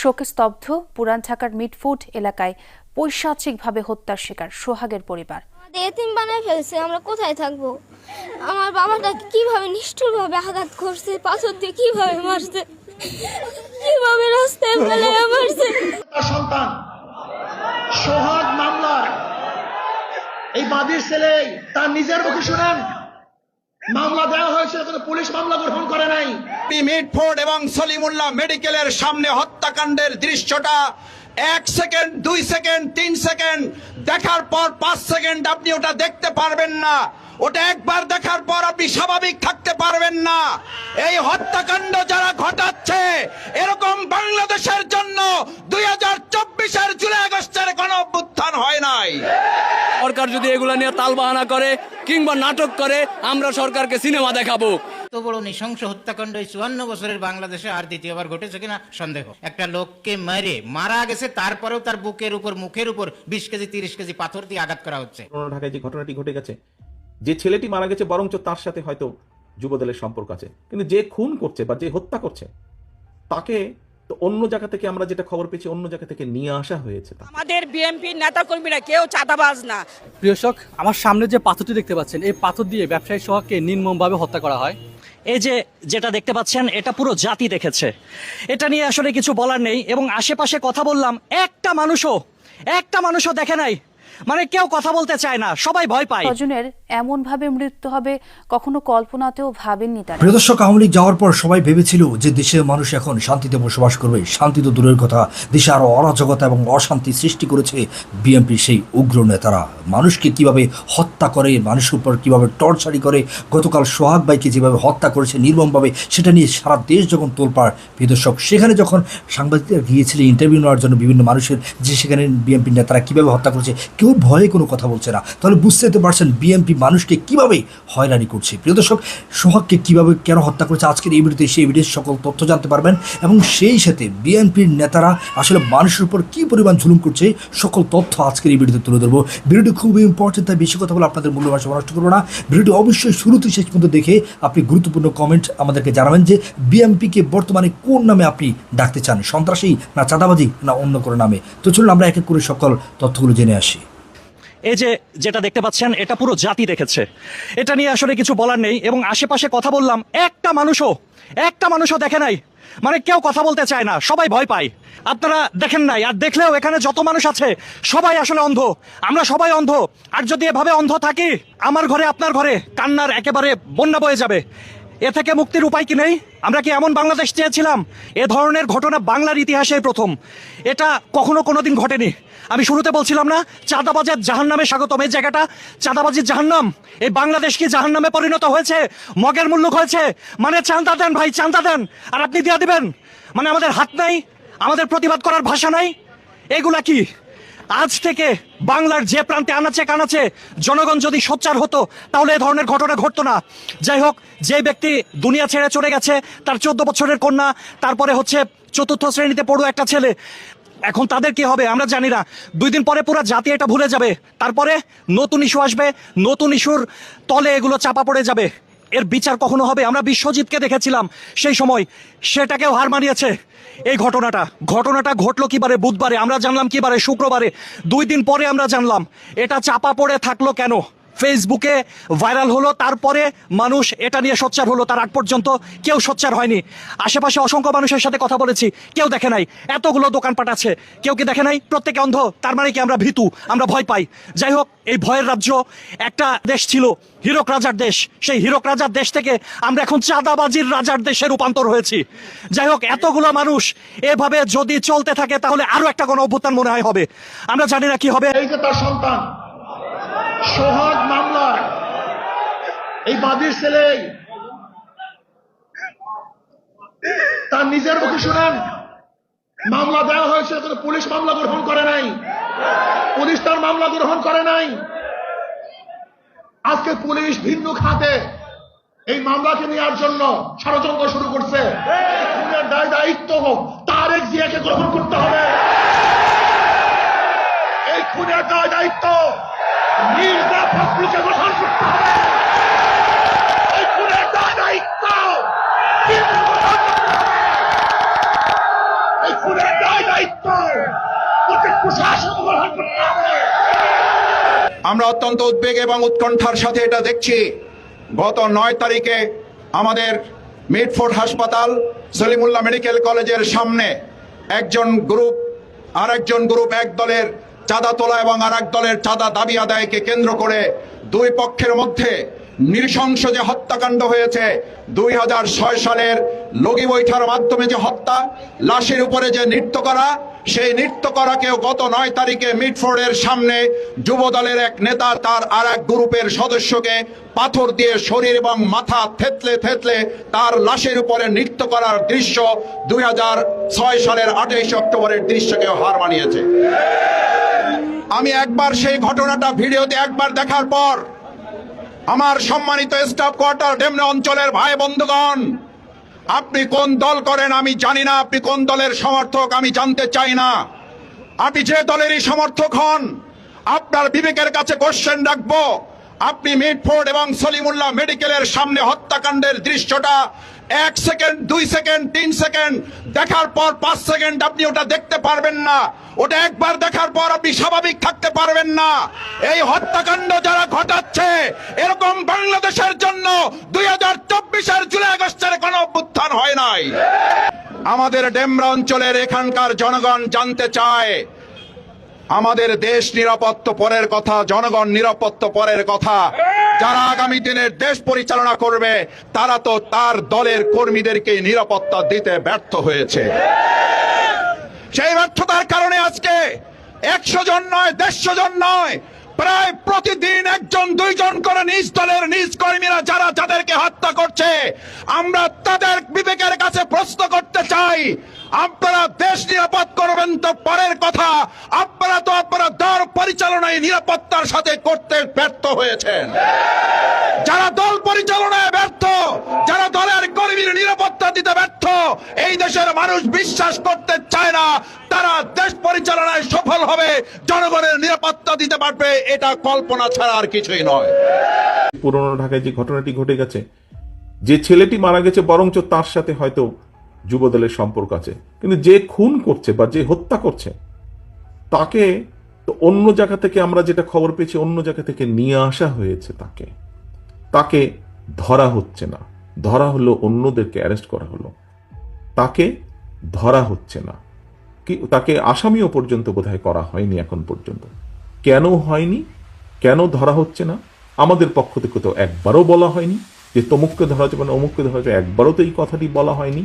শোকে স্তব্ধ পুরান ঢাকার মিটফুট এলাকায় পৈশাচিকভাবে হত্যার শিকার সোহাগের পরিবার। এতিম বানায় ফেলছে আমরা কোথায় থাকব? আমার বাবাটা কীভাবে নিষ্ঠুরভাবে আঘাত করছে পাথর দিয়ে কীভাবে মারছে কীভাবে রাস্তায় ফেলে মারছে? সন্তান সোহাগ মামলার এই বাদীর ছেলে তার নিজের মুখে শুনেন। মামলা দেওয়া এবং সলিমুল্লাহ মেডিকেলের সামনে হত্যাকাণ্ডের দৃশ্যটা এক সেকেন্ড, দুই সেকেন্ড, তিন সেকেন্ড, দেখার পর পাঁচ সেকেন্ড আপনি ওটা দেখতে পারবেন না। ওটা একবার দেখার পর আপনি স্বাভাবিক থাকতে পারবেন না। এই হত্যাকাণ্ড যারা ঘটাচ্ছে, এরকম বাংলাদেশের জন্য দুই হাজার চব্বিশের জুলাই আগস্টের কোনো অভ্যুত্থান হয় নাই। সরকার যদি এগুলো নিয়ে তালবাহানা করে কিংবা নাটক করে আমরা সরকারকে সিনেমা দেখাবো। এত বড় নৃশংস হত্যাকাণ্ড এই চুয়ান্ন বছরের বাংলাদেশে আর দ্বিতীয়বার ঘটেছে কিনা সন্দেহ। একটা লোককে মেরে মারা গেছে তারপরেও তার বুকের উপর মুখের উপর বিশ কেজি তিরিশ কেজি পাথর দিয়ে আঘাত করা হচ্ছে। ঢাকায় যে ঘটনাটি ঘটে গেছে যে ছেলেটি মারা গেছে বরঞ্চ তার সাথে হয়তো যুবদলের সম্পর্ক আছে। কিন্তু যে খুন করছে বা যে হত্যা করছে তাকে তো অন্য জায়গা থেকে আমরা যেটা খবর পেয়েছি অন্য জায়গা থেকে নিয়ে আসা হয়েছে আমাদের বিএনপির নেতা কর্মীরা কেউ চাঁদাবাজ না। আমার সামনে যে পাথরটি দেখতে পাচ্ছেন এই পাথর দিয়ে ব্যবসায়ী সোহাগকে নির্মমভাবে হত্যা করা হয়। এই যে যেটা দেখতে পাচ্ছেন এটা পুরো জাতি দেখেছে। এটা নিয়ে আসলে কিছু বলার নেই এবং আশেপাশে কথা বললাম একটা মানুষও একটা মানুষও দেখে নাই। মানে কেউ কথা বলতে চায় না সবাই ভয় পায়। স্বজনের এমন ভাবে মৃত্যু হবে, কখনো কল্পনাতেও ভাবেননি তারা। প্রিয় দর্শক, আওয়ামী লীগ যাওয়ার পর সবাই ভেবেছিল যে দেশের মানুষ এখন শান্তিতে বসবাস করবে। শান্তি তো দূরের কথা, দেশে আরও অরাজকতা এবং অশান্তি সৃষ্টি করেছে বিএনপির সেই উগ্র নেতারা। মানুষকে কীভাবে হত্যা করে মানুষের উপর কীভাবে টর্চারি করে, গতকাল সোহাগ ভাইকে যেভাবে হত্যা করেছে নির্মমভাবে, সেটা নিয়ে সারা দেশ যখন তোলপাড়। প্রিয় দর্শক, সেখানে যখন সাংবাদিকরা গিয়েছিলেন ইন্টারভিউ নেওয়ার জন্য বিভিন্ন মানুষের, যে সেখানে বিএনপির নেতারা কীভাবে হত্যা করেছে, কেউ ভয়ে কোনো কথা বলছে না। তাহলে বুঝতে পারছেন, বিএনপি মানুষকে কীভাবে হয়রানি করছে? প্রিয় দর্শক, সোহাগকে কীভাবে কেন হত্যা করেছে? আজকের এই ভিডিওতে সেই ভিডিওর সকল তথ্য জানতে পারবেন এবং সেই সাথে বিএনপির নেতারা আসলে মানুষের উপর কী পরিমাণ জুলুম করছে, সকল তথ্য আজকের এই ভিডিওতে তুলে ধরবো। ভিডিওটি খুবই ইম্পর্টেন্ট তাই বেশি কথা বলে আপনাদের মূল্যবান সময় নষ্ট করব না। ভিডিওটি অবশ্যই শুরুতে শেষ পর্যন্ত দেখে আপনি গুরুত্বপূর্ণ কমেন্ট আমাদেরকে জানাবেন যে বিএনপিকে বর্তমানে কোন নামে আপনি ডাকতে চান? সন্ত্রাসী না চাঁদাবাজি না অন্য কোনো নামে? তো চলুন আমরা এক এক করে সকল তথ্যগুলো জেনে আসি। এই যে যেটা দেখতে পাচ্ছেন, এটা পুরো জাতি দেখেছে। এটা নিয়ে আসলে কিছু বলার নেই এবং আশেপাশে কথা বললাম, একটা মানুষও একটা মানুষও দেখে নাই। মানে কেউ কথা বলতে চায় না, সবাই ভয় পায়। আপনারা দেখেন নাই, আর দেখলেও এখানে যত মানুষ আছে, সবাই আসলে অন্ধ। আমরা সবাই অন্ধ। আর যদি এভাবে অন্ধ থাকি, আমার ঘরে আপনার ঘরে, কান্নার একেবারে বন্যা বয়ে যাবে। এ থেকে মুক্তির উপায় কি নেই? আমরা কি এমন বাংলাদেশ চেয়েছিলাম? এ ধরনের ঘটনা বাংলার ইতিহাসে প্রথম। এটা কখনো কোনোদিন ঘটেনি। আমি শুরুতে বলছিলাম না, চাঁদাবাজার জাহান নামে স্বাগতম। এই জায়গাটা চাঁদাবাজির জাহান্নাম। এই বাংলাদেশ কি জাহান নামে পরিণত হয়েছে? মগের মুল্লুক হয়েছে? মানে চান্দা দেন ভাই চান্দা দেন। আর আপনি দিয়ে দিবেন? মানে আমাদের হাত নাই, আমাদের প্রতিবাদ করার ভাষা নাই। এগুলা কি? আজ থেকে বাংলার যে প্রান্তে আনাচে কানাচে জনগণ যদি সোচ্চার হতো, তাহলে এ ধরনের ঘটনা ঘটতো না। যাই হোক, যে ব্যক্তি দুনিয়া ছেড়ে চলে গেছে, তার চোদ্দ বছরের কন্যা, তারপরে হচ্ছে চতুর্থ শ্রেণীতে পড়ো একটা ছেলে। এখন তাদের কি হবে, আমরা জানি না। দুই দিন পরে পুরো জাতি এটা ভুলে যাবে। তারপরে নতুন ইস্যু আসবে, নতুন ইস্যুর তলে এগুলো চাপা পড়ে যাবে। এর বিচার কখনো হবে? আমরা বিশ্বজিৎকে দেখেছিলাম সেই সময়। সেটাকেও হার মানিয়েছে। এই ঘটনাটা ঘটনাটা ঘটলো কিবারে বুধবারে, আমরা জানলাম কিবারে, শুক্রবারে। দুই দিন পরে আমরা জানলাম, এটা চাপা পড়ে থাকল কেন? ফেসবুকে ভাইরাল হলো, তারপরে মানুষ এটা নিয়ে সোচ্চার হলো, তার আগ পর্যন্ত কেউ সোচ্চার হয়নি। আশেপাশে অসংখ্য মানুষের সাথে কথা বলেছি, কেউ দেখে নাই। এতগুলো দোকানপাট আছে, কেউ কি দেখে নাই? প্রত্যেকে অন্ধ, তার মানে কি আমরা ভীতু, আমরা ভয় পাই। যাই হোক, এই ভয়ের রাজ্য একটা দেশ ছিল, হীরক রাজার দেশ। সেই হীরক রাজার দেশ থেকে আমরা এখন চাঁদাবাজির রাজার দেশে রূপান্তর হয়েছি। যাই হোক, এতগুলো মানুষ এভাবে যদি চলতে থাকে, তাহলে আরও একটা গণ অভ্যুত্থান মনে হয় হবে। আমরা জানি না কি হবে। এই যে তার সন্তান সোহাগ মামলার এই বাদীর ছেলে তার নিজের মুখে শুনেন, মামলা দেওয়া হয়েছিল কিন্তু পুলিশ মামলা গ্রহণ করে নাই। পুলিশ তার মামলা গ্রহণ করে নাই। আজকে পুলিশ ভিন্ন খাতে এই মামলাকে নেওয়ার জন্য ষড়যন্ত্র শুরু করছে। দায় দায়িত্ব হোক তারেক জিয়াকে গ্রহণ করতে হবে। এই খুনের দায় দায়িত্ব আমরা অত্যন্ত উদ্বেগ এবং উৎকণ্ঠার সাথে এটা দেখছি। গত নয় তারিখে আমাদের মিডফোর্ড হাসপাতাল সলিমুল্লাহ মেডিকেল কলেজের সামনে একজন গ্রুপ আর একজন গ্রুপ এক দলের চাঁদা তোলা এবং আর এক দলের চাঁদা দাবি আদায়কে কেন্দ্র করে দুই পক্ষের মধ্যে নৃশংস যে হত্যাকাণ্ড হয়েছে, দুই হাজার ছয় সালের লগি বৈঠার মাধ্যমে যে হত্যা, লাশের উপরে যে নৃত্য করা, সেই নৃত্য করাকেও গত নয় তারিখে মিডফোর্ডের সামনে যুব দলের এক নেতা তার আর এক গ্রুপের সদস্যকে পাথর দিয়ে শরীর এবং মাথা থেতলে থেতলে তার লাশের উপরে নৃত্য করার দৃশ্য দুই হাজার ছয় সালের আঠাইশ অক্টোবরের দৃশ্যকেও হার মানিয়েছে। আমি একবার সেই ঘটনাটা ভিডিওতে একবার দেখার পর আমার সম্মানিত স্টাফ কোয়ার্টার ডেমরা অঞ্চলের ভাই বন্ধুগণ, আপনি কোন দল করেন আমি জানি না, আপনি কোন দলের সমর্থক আমি জানতে চাই না। আপনি যে দলেরই সমর্থক হন, আপনার বিবেকের কাছে কোশ্চেন রাখব। আপনি মিডফোর্ড এবং সলিমুল্লাহ মেডিকেলের সামনে হত্যাকাণ্ডের দৃশ্যটা এক সেকেন্ড, দুই সেকেন্ড, তিন সেকেন্ড, দেখার পর পাঁচ সেকেন্ড আপনি ওটা দেখতে পারবেন না। ওটা একবার দেখার পর আপনি স্বাভাবিক থাকতে পারবেন না। এই হত্যাকাণ্ড যারা ঘটাচ্ছে, এরকম বাংলাদেশের জন্য দুই হাজার চব্বিশের জুলাই আগস্টের কোনো অভ্যুত্থান হয় নাই। আমাদের ডেমরা অঞ্চলের এখানকার জনগণ জানতে চায়, আমাদের দেশ নিরাপত্ত পরের কথা, জনগণ নিরাপত্ত পরের কথা। যারা আগামী দিনের দেশ পরিচালনা করবে, তারা তো তার দলের কর্মীদেরকে নিরাপত্তা দিতে ব্যর্থ হয়েছে। সেই ব্যর্থতার কারণে আজকে একশো জন নয়, দেড়শো জন নয়, প্রায় প্রতিদিন একজন, দুইজন করে নিজ দলের নিজ কর্মীরা যারা যাদেরকে হত্যা করছে, আমরা তাদের বিবেকের কাছে প্রশ্ন করতে চাই আপনারা দেশ নিরাপদ করবেন তো পরের কথা। আপনারা তো আপনারা দল পরিচালনায় নিরাপত্তার সাথে করতে ব্যর্থ হয়েছেন। যারা দল পরিচালনায় ব্যর্থ, যারা দলের কর্মীর নিরাপত্তা দিতে ব্যর্থ, এই দেশের মানুষ বিশ্বাস করতে চায় না, তারা দেশ পরিচালনায় সফল হবে, জনগণের নিরাপত্তা দিতে পারবে, এটা কল্পনা ছাড়া আর কিছুই নয়। পুরনো ঢাকায় যে ঘটনাটি ঘটে গেছে, যে ছেলেটি মারা গেছে, বরঞ্চ তার সাথে হয়তো যুবদলের সম্পর্ক আছে। কিন্তু যে খুন করছে বা যে হত্যা করছে, তাকে তো অন্য জায়গা থেকে আমরা যেটা খবর পেয়েছি, অন্য জায়গা থেকে নিয়ে আসা হয়েছে তাকে। তাকে ধরা হচ্ছে না। ধরা হলো, অন্যদেরকে অ্যারেস্ট করা হলো। তাকে ধরা হচ্ছে না। কি, তাকে আসামিও পর্যন্ত বোধহয় করা হয়নি এখন পর্যন্ত। কেন হয়নি? কেন ধরা হচ্ছে না? আমাদের পক্ষ থেকে তো একবারও বলা হয়নি যে তমুককে ধরা যাবে না অমুককে ধরা যাবে একবারও তো এই কথাটি বলা হয়নি।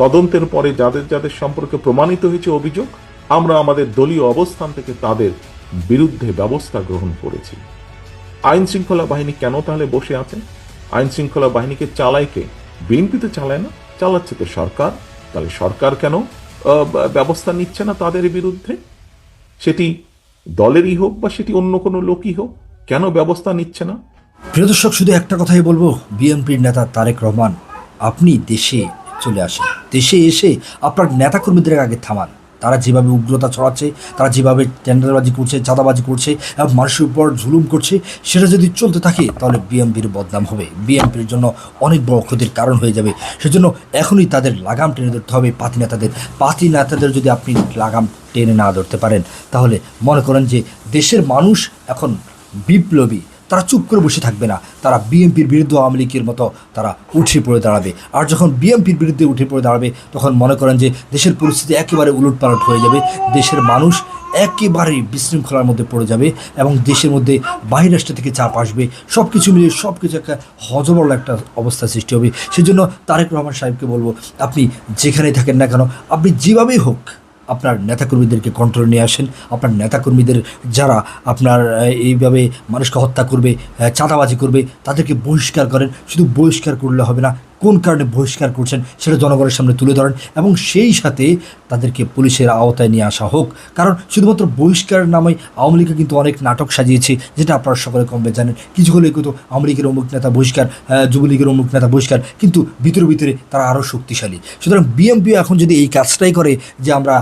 তদন্তের পরে যাদের যাদের সম্পর্কে প্রমাণিত হয়েছে অভিযোগ, আমরা আমাদের দলীয় অবস্থান থেকে তাদের বিরুদ্ধে ব্যবস্থা গ্রহণ করেছি। আইন শৃঙ্খলা বাহিনী কেন তাহলে বসে আছে? আইন শৃঙ্খলা বাহিনীকে চালায় কে? বিএনপি তো চালায় না? চালাচ্ছে তো সরকার। তাহলে সরকার কেন ব্যবস্থা নিচ্ছে না তাদের বিরুদ্ধে? সেটি দলেরই হোক বা সেটি অন্য কোনো লোকই হোক, কেন ব্যবস্থা নিচ্ছে না? প্রিয় দর্শক, শুধু একটা কথাই বলব। বিএনপির নেতা তারেক রহমান, আপনি দেশে চলে আসেন। দেশে এসে আপনার নেতাকর্মীদের আগে থামান। তারা যেভাবে উগ্রতা ছড়াচ্ছে, তারা যেভাবে টেন্ডারবাজি করছে, চাঁদাবাজি করছে, এবং মানুষের উপর জুলুম করছে, সেটা যদি চলতে থাকে, তাহলে বিএমপির বদনাম হবে। বিএনপির জন্য অনেক বড় ক্ষতির কারণ হয়ে যাবে। সেজন্য এখনই তাদের লাগাম টেনে ধরতে হবে পাতি নেতাদের। পাতি নেতাদের যদি আপনি লাগাম টেনে না ধরতে পারেন, তাহলে মনে করেন যে দেশের মানুষ এখন বিপ্লবী। তারা চুপ করে বসে থাকবে না। তারা বিএনপির বিরুদ্ধে আওয়ামী লীগের মতো তারা উঠে পড়ে দাঁড়াবে। আর যখন বিএনপির বিরুদ্ধে উঠে পড়ে দাঁড়াবে, তখন মনে করেন যে দেশের পরিস্থিতি একেবারে উলটপালট হয়ে যাবে। দেশের মানুষ একেবারে বিশৃঙ্খলার মধ্যে পড়ে যাবে এবং দেশের মধ্যে বাহির রাষ্ট্র থেকে চাপ আসবে। সব কিছু মিলিয়ে সব কিছু একটা হজবরল একটা অবস্থা সৃষ্টি হবে। সেজন্য তারেক রহমান সাহেবকে বলব, আপনি যেখানেই থাকেন না কেন, আপনি যেভাবেই হোক আপনার নেতাকর্মীদেরকে কন্ট্রোল নিয়ে আসেন। আপনার নেতাকর্মীদের যারা আপনার এইভাবে মানুষকে হত্যা করবে চাঁদাবাজি করবে, তাদেরকে বহিষ্কার করেন। শুধু বহিষ্কার করলে হবে না কোন কারণে বহিষ্কার করছেন সেটা জনগণের সামনে তুলে ধরেন এবং সেই সাথে তাদেরকে পুলিশের আওতায় নিয়ে আসা হোক। কারণ শুধুমাত্র বহিষ্কারের নামে আওয়ামী লীগকে কিন্তু অনেক নাটক সাজিয়েছে, যেটা আপনারা সকলে কম বেশ জানেন। কিছু হলে কিন্তু আওয়ামী লীগের অমুক নেতা বহিষ্কার যুবলীগের অমুক নেতা বহিষ্কার, কিন্তু ভিতরে ভিতরে তারা আরও শক্তিশালী। সুতরাং বিএমপি এখন যদি এই কাজটাই করে যে আমরা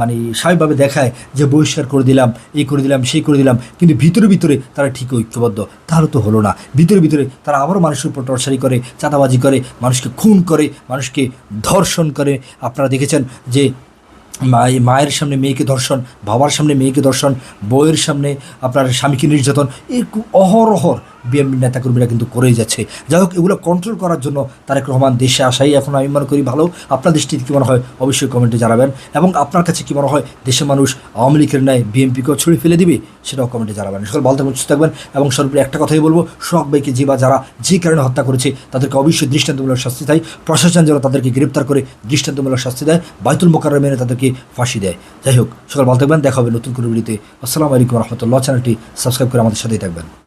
মানে স্বাভাবিকভাবে দেখায় যে বহিষ্কার করে দিলাম এই করে দিলাম সেই করে দিলাম, কিন্তু ভিতরে ভিতরে তারা ঠিক ঐক্যবদ্ধ, তাহলে তো হলো না। ভিতরে ভিতরে তারা আবারও মানুষের উপর টর্চারি করে, চাঁদাবাজি করে, মানুষকে খুন করে, মানুষকে ধর্ষণ করে। আপনারা দেখেছেন যে মায়ের সামনে মেয়েকে ধর্ষণ, বাবার সামনে মেয়েকে ধর্ষণ, বউয়ের সামনে আপনার স্বামীকে নির্যাতন এই অহর অহরহর বিএমপি নেতাকর্মীরা কিন্তু করেই যাচ্ছে। যাই হোক, এগুলো কন্ট্রোল করার জন্য তারেক রহমান দেশে আসাই এখন আমি মনে করি ভালো। আপনার দৃষ্টিতে কী মনে হয়? অবশ্যই কমেন্টে জানাবেন। এবং আপনার কাছে কী মনে হয়? দেশের মানুষ আওয়ামী লীগের ন্যায় বিএনপিকেও ছুড়ে ফেলে দিবে? সেটাও কমেন্টে জানাবেন। সকল ভালো থাকবেন থাকবেন। এবং সর্বোপরি একটা কথাই বলব, সোহাগ ভাইকে যে বা যারা যে কারণে হত্যা করেছে, তাদেরকে অবশ্যই দৃষ্টান্তমূলক শাস্তি দেয়। প্রশাসন যেন তাদেরকে গ্রেপ্তার করে দৃষ্টান্তমূলক শাস্তি দেয়। বাইতুল মোকার মেনে তাদেরকে ফাঁসি দেয়। যাই হোক, সকল ভালো থাকবেন। দেখা হবে নতুন কোনো ভিডিওতে। আসসালামু আলাইকুম রহমতুল্লাহ। চ্যানেলটি সাবস্ক্রাইব করে আমাদের সাথেই থাকবেন।